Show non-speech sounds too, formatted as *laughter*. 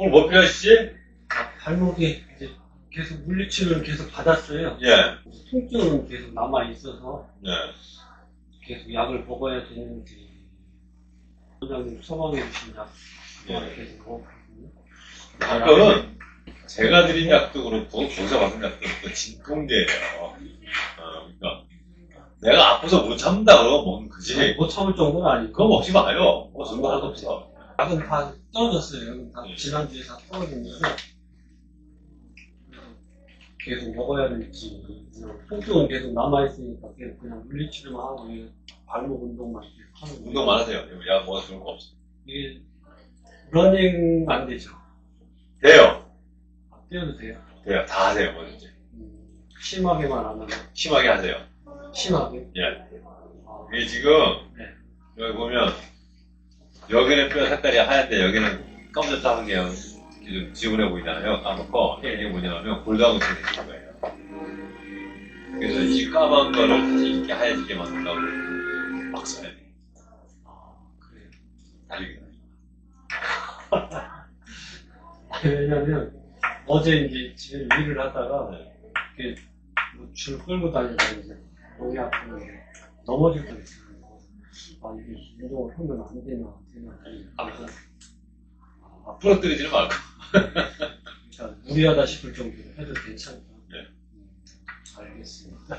오늘 뭐 필요하시지? 아, 발목이 이제 계속 물리치료를 계속 받았어요. 예. 통증은 계속 남아 있어서 예. 계속 약을 먹어야 되는지 원장님 처방해 주신 약 예. 계속 먹거든요. 약은 제가 드린 약도 그렇고 거기서 받은 약도 그렇고 진통제예요. 어, 그러니까 내가 아파서 못 참다 그러면 먹는 거지. 못 참을 정도는 아니고 그거 먹지 마요. 뭐거 하나도 없어. 약은 다 떨어졌어요. 약은 다 예. 지난주에 다 떨어졌는데 계속 먹어야 될지 통증은 계속 남아 있으니까 그냥, 그냥 물리치료만 하고 그냥 발목 운동만 계속 하는 거예요. 운동만 하세요. 약 먹어서 좋은 거 없어. 이게 러닝 안 되죠. 돼요. 아, 뛰어도 돼요. 돼요. 다 하세요. 뭐든지. 음, 심하게만 안 하면 심하게 하세요. 심하게. 예. 아, 이게 지금 네. 여기 보면 여기는 뼈 색깔이 하얀데 여기는 검정색한 게 이렇게 좀 지저분해 보이잖아요. 까맣고 예. 이게 뭐냐면 골다공증이 생긴 거예요. 그래서 이 까만 거를 다시 이렇게 하얘지게 만든다고 막 써야 돼. 아, 그래요. 달리기. *laughs* 왜냐면 어제 이제 집에 일을 하다가 네. 이렇게 뭐줄 끌고 다니다가 목이 아프는데 넘어질 뻔했어요. 아 이게 운동을 하면 안 되나 되나 그래서 아, 부러뜨리지는 말고. *laughs* 그러니까 무리하다 싶을 정도로 해도 괜찮다. 네. 음, 알겠습니다.